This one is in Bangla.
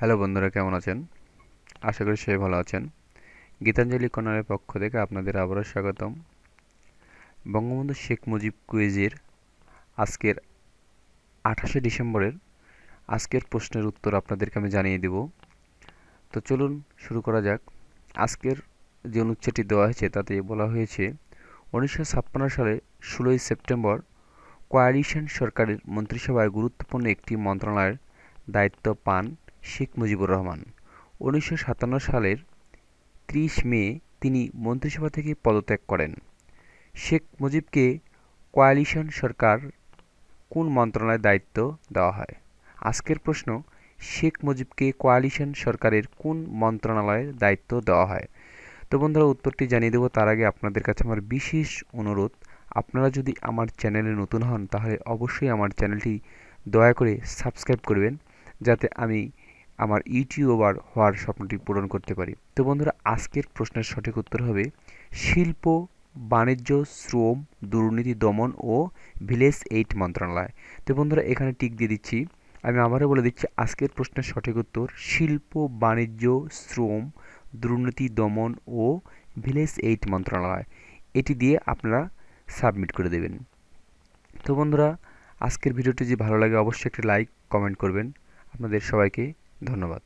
হ্যালো বন্ধুরা, কেমন আছেন? আশা করি সবাই ভালো আছেন। গীতাঞ্জলি কর্নারের পক্ষ থেকে আপনাদের আবারও স্বাগতম। বঙ্গবন্ধু শেখ মুজিব কুইজের আজকের আঠাশে ডিসেম্বরের আজকের প্রশ্নের উত্তর আপনাদেরকে আমি জানিয়ে দেব। তো চলুন শুরু করা যাক। আজকের যে অনুচ্ছেদটি দেওয়া হয়েছে, তাতে বলা হয়েছে, উনিশশো ছাপ্পান্ন সালে ষোলোই সেপ্টেম্বর কোয়ালিশন সরকারের মন্ত্রিসভায় গুরুত্বপূর্ণ একটি মন্ত্রণালয়ের দায়িত্ব পান শেখ মুজিবুর রহমান। উনিশশো সাতান্ন সালের ত্রিশ মে তিনি মন্ত্রিসভা থেকে পদত্যাগ করেন। শেখ মুজিবকে কোয়ালিশন সরকার কোন মন্ত্রণালয়ের দায়িত্ব দেওয়া হয়? আজকের প্রশ্ন, শেখ মুজিবকে কোয়ালিশন সরকারের কোন মন্ত্রণালয়ের দায়িত্ব দেওয়া হয়? তো বন্ধুরা, উত্তরটি জানিয়ে দেবো। তার আগে আপনাদের কাছে আমার বিশেষ অনুরোধ, আপনারা যদি আমার চ্যানেলে নতুন হন, তাহলে অবশ্যই আমার চ্যানেলটি দয়া করে সাবস্ক্রাইব করবেন, যাতে আমি আমার ইউটিউবার হওয়ার স্বপ্নটি পূরণ করতে পারি। তো বন্ধুরা, আজকের প্রশ্নের সঠিক উত্তর হবে শিল্প, বাণিজ্য, শ্রম, দুর্নীতি, দমন ও ভিলেজ এইট মন্ত্রণালয়। তো বন্ধুরা, এখানে টিক দিয়ে দিচ্ছি। আমি আবারও বলে দিচ্ছি, আজকের প্রশ্নের সঠিক উত্তর শিল্প, বাণিজ্য, শ্রম, দুর্নীতি, দমন ও ভিলেজ এইট মন্ত্রণালয়। এটি দিয়ে আপনারা সাবমিট করে দেবেন। তো বন্ধুরা, আজকের ভিডিওটি যদি ভালো লাগে, অবশ্যই একটি লাইক, কমেন্ট করবেন। আপনাদের সবাইকে ধন্যবাদ।